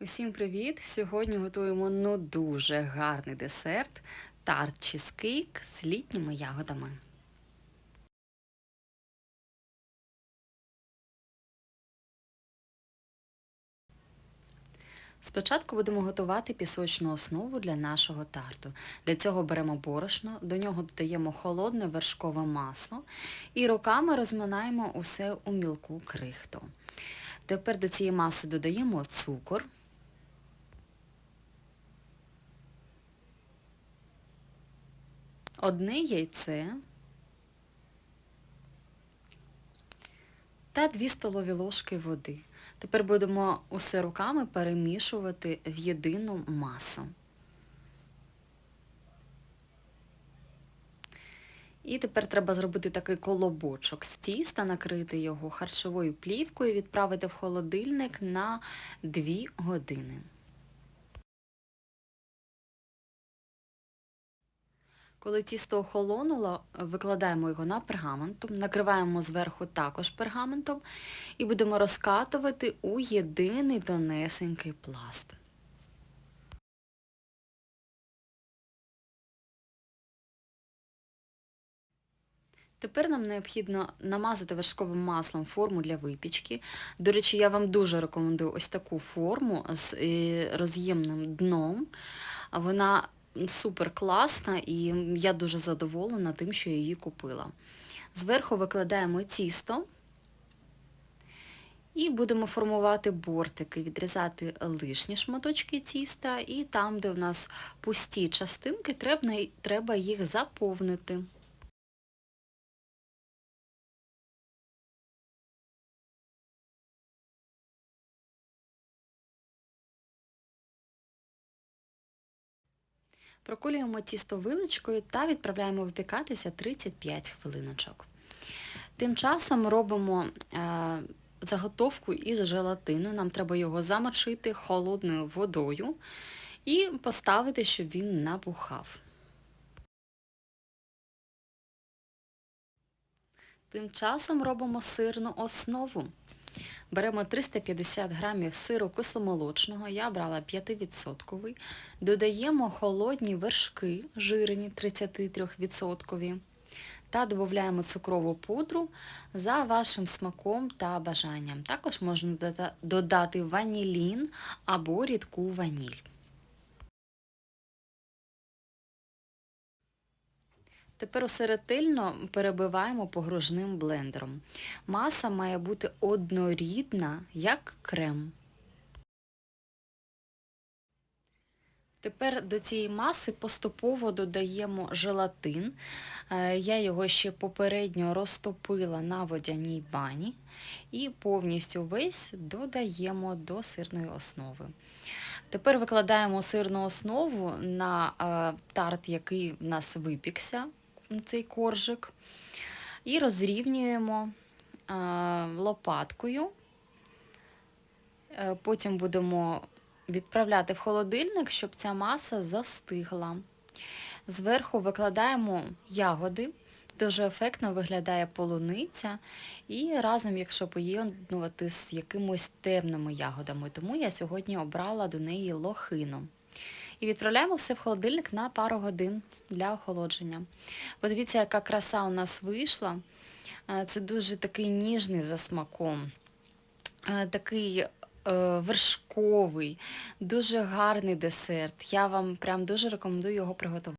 Усім привіт! Сьогодні готуємо ну дуже гарний десерт тарт чизкейк з літніми ягодами. Спочатку будемо готувати пісочну основу для нашого тарту. Для цього беремо борошно, до нього додаємо холодне вершкове масло і руками розминаємо усе у мілку крихту. Тепер до цієї маси додаємо цукор. Одне яйце та 2 столові ложки води. Тепер будемо усе руками перемішувати в єдину масу. І тепер треба зробити такий колобочок з тіста, накрити його харчовою плівкою і відправити в холодильник на 2 години. Коли тісто охолонуло, викладаємо його на пергаментом, накриваємо зверху також пергаментом і будемо розкатувати у єдиний тонесенький пласт. Тепер нам необхідно намазати вершковим маслом форму для випічки. До речі, я вам дуже рекомендую ось таку форму з е, роз'ємним дном. Вона супер класна і я дуже задоволена тим, що я її купила. Зверху викладаємо тісто і будемо формувати бортики, відрізати лишні шматочки тіста, і там, де в нас пусті частинки, треба їх заповнити. Проколюємо тісто виличкою та відправляємо випікатися 35 хвилиночок. Тим часом робимо е, заготовку із желатину. Нам треба його замочити холодною водою і поставити, щоб він набухав. Тим часом робимо сирну основу. Беремо 350 грамів сиру кисломолочного, я брала 5%, додаємо холодні вершки, жирні 33%, та додаємо цукрову пудру за вашим смаком та бажанням. Також можна додати ванілін або рідку ваніль. Тепер усе ретельно перебиваємо погружним блендером. Маса має бути однорідна, як крем. Тепер до цієї маси поступово додаємо желатин. Е, я його ще попередньо розтопила на водяній бані і повністю весь додаємо до сирної основи. Тепер викладаємо сирну основу на е, тарт, який в нас випікся цей коржик і розрівнюємо лопаткою. Е, потім будемо відправляти в холодильник, щоб ця маса застигла. Зверху викладаємо ягоди, дуже ефектно виглядає полуниця, і разом, якщо поєднувати з якимось темними ягодами, тому я сьогодні обрала до неї лохину. І відправляємо все в холодильник на пару годин для охолодження. Подивіться, яка краса у нас вийшла. Е, це дуже такий ніжний за смаком, е, такий е, вершковий, дуже гарний десерт. Я вам прям дуже рекомендую його приготувати.